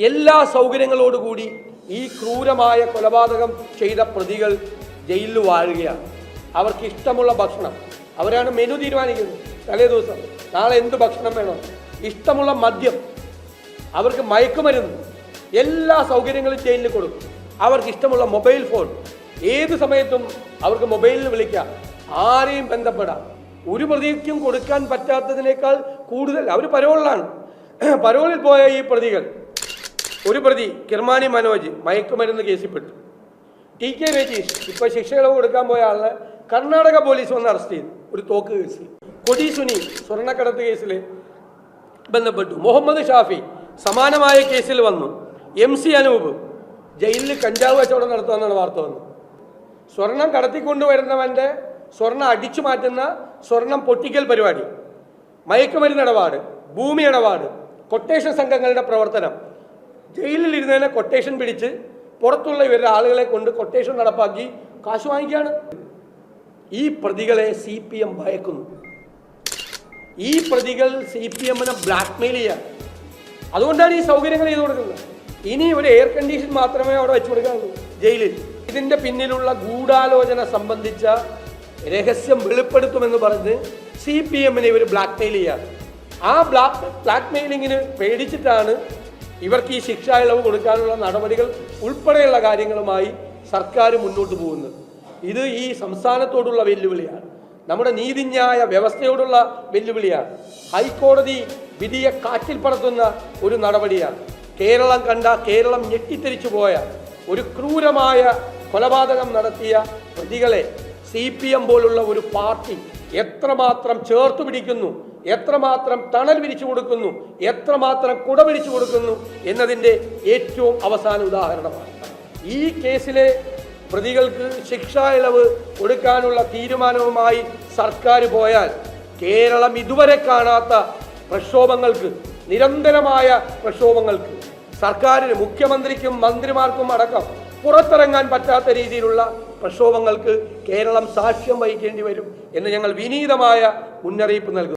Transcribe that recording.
എല്ലാ സൗകര്യങ്ങളോടുകൂടി ഈ ക്രൂരമായ കൊലപാതകം ചെയ്ത പ്രതികൾ ജയിലിൽ വാഴുകയാണ്. അവർക്ക് ഇഷ്ടമുള്ള ഭക്ഷണം. അവരാണ് മെനു തീരുമാനിക്കുന്നത്. തലേ ദിവസം നാളെ എന്ത് ഭക്ഷണം വേണം? ഇഷ്ടമുള്ള മദ്യം. അവർക്ക് മയക്കുമരുന്ന്. എല്ലാ സൗകര്യങ്ങളും ജയിലിൽ കൊടുക്കും. അവർക്ക് ഇഷ്ടമുള്ള മൊബൈൽ ഫോൺ. ഏത് സമയത്തും അവർക്ക് മൊബൈലിൽ വിളിക്കാം. ആരെയും ബന്ധപ്പെടാം. ഒരു പ്രതിക്കും കൊടുക്കാൻ പറ്റാത്തതിനേക്കാൾ കൂടുതൽ. അവർ പരോളിലാണ്. പരോളിൽ പോയ ഈ പ്രതികൾ ഒരു പ്രതി കിർമാനി മനോജ് മയക്കുമരുന്ന് കേസിൽപ്പെട്ടു. ടി കെ രജീഷ് ഇപ്പൊ ശിക്ഷ ഇളവ് കൊടുക്കാൻ പോയ ആളിനെ കർണാടക പോലീസ് വന്ന് അറസ്റ്റ് ചെയ്തു. ഒരു തോക്ക് കേസിൽ. കൊടി സുനി സ്വർണക്കടത്ത് കേസിൽ ബന്ധപ്പെട്ടു. മുഹമ്മദ് ഷാഫി സമാനമായ കേസിൽ വന്നു. എം സി അനൂപ് ജയിലിൽ കഞ്ചാവ് കച്ചവടം നടത്തുമെന്നാണ് വാർത്ത വന്നത്. സ്വർണം കടത്തിക്കൊണ്ടുവരുന്നവന്റെ സ്വർണം അടിച്ചു മാറ്റുന്ന സ്വർണം പൊട്ടിക്കൽ പരിപാടി. മയക്കുമരുന്ന് ഇടപാട് ഭൂമി ഇടപാട് കൊട്ടേഷൻ സംഘങ്ങളുടെ പ്രവർത്തനം ജയിലിൽ ഇരുന്നതിനെ കൊട്ടേഷൻ പിടിച്ച് പുറത്തുള്ള ഇവരുടെ ആളുകളെ കൊണ്ട് കൊട്ടേഷൻ നടപ്പാക്കി കാശ് വാങ്ങിക്കുകയാണ്. ഈ പ്രതികളെ സി പി എം ഭയക്കുന്നു. ഈ പ്രതികൾ സി പി എമ്മിനെ ബ്ലാക്ക്മെയിൽ ചെയ്യാൻ അതുകൊണ്ടാണ് ഈ സൗകര്യങ്ങൾ ചെയ്തു കൊടുക്കുന്നത്. ഇനി ഒരു എയർ കണ്ടീഷൻ മാത്രമേ അവിടെ വെച്ചു കൊടുക്കാനുള്ളൂ ജയിലിൽ. ഇതിന്റെ പിന്നിലുള്ള ഗൂഢാലോചന സംബന്ധിച്ച രഹസ്യം വെളിപ്പെടുത്തുമെന്ന് പറഞ്ഞ് സി പി എമ്മിനെ ഇവർ ബ്ലാക്ക്മെയിൽ ചെയ്യാറ് ആ ബ്ലാക്ക് ബ്ലാക്ക്മെയിലിങ്ങിന് പേടിച്ചിട്ടാണ് ഇവർക്ക് ഈ ശിക്ഷ ഇളവ് കൊടുക്കാനുള്ള നടപടികൾ ഉൾപ്പെടെയുള്ള കാര്യങ്ങളുമായി സർക്കാർ മുന്നോട്ട് പോകുന്നത് ഇത് ഈ സംസ്ഥാനത്തോടുള്ള വെല്ലുവിളിയാണ്. നമ്മുടെ നീതിന്യായ വ്യവസ്ഥയോടുള്ള വെല്ലുവിളിയാണ്. ഹൈക്കോടതി വിധിയെ കാറ്റിൽ പറത്തുന്ന ഒരു നടപടിയാണ്. കേരളം കണ്ട കേരളം ഞെട്ടിത്തെരിച്ചു പോയ ഒരു ക്രൂരമായ കൊലപാതകം നടത്തിയ പ്രതികളെ സി പി എം പോലുള്ള ഒരു പാർട്ടി എത്രമാത്രം ചേർത്ത് പിടിക്കുന്നു എത്രമാത്രം തണൽ വിരിച്ചു കൊടുക്കുന്നു എത്രമാത്രം കുട വിരിച്ചു കൊടുക്കുന്നു എന്നതിന്റെ ഏറ്റവും അവസാന ഉദാഹരണമാണ്. ഈ കേസിലെ പ്രതികൾക്ക് ശിക്ഷാ ഇളവ് കൊടുക്കാനുള്ള തീരുമാനവുമായി സർക്കാർ പോയാൽ കേരളം ഇതുവരെ കാണാത്ത പ്രക്ഷോഭങ്ങൾക്ക് നിരന്തരമായ പ്രക്ഷോഭങ്ങൾക്ക് സർക്കാരിന് മുഖ്യമന്ത്രിക്കും മന്ത്രിമാർക്കും അടക്കം പുറത്തിറങ്ങാൻ പറ്റാത്ത രീതിയിലുള്ള പ്രക്ഷോഭങ്ങൾക്ക് കേരളം സാക്ഷ്യം വഹിക്കേണ്ടി വരും എന്ന് ഞങ്ങൾ വിനീതമായ മുന്നറിയിപ്പ് നൽകുന്നു.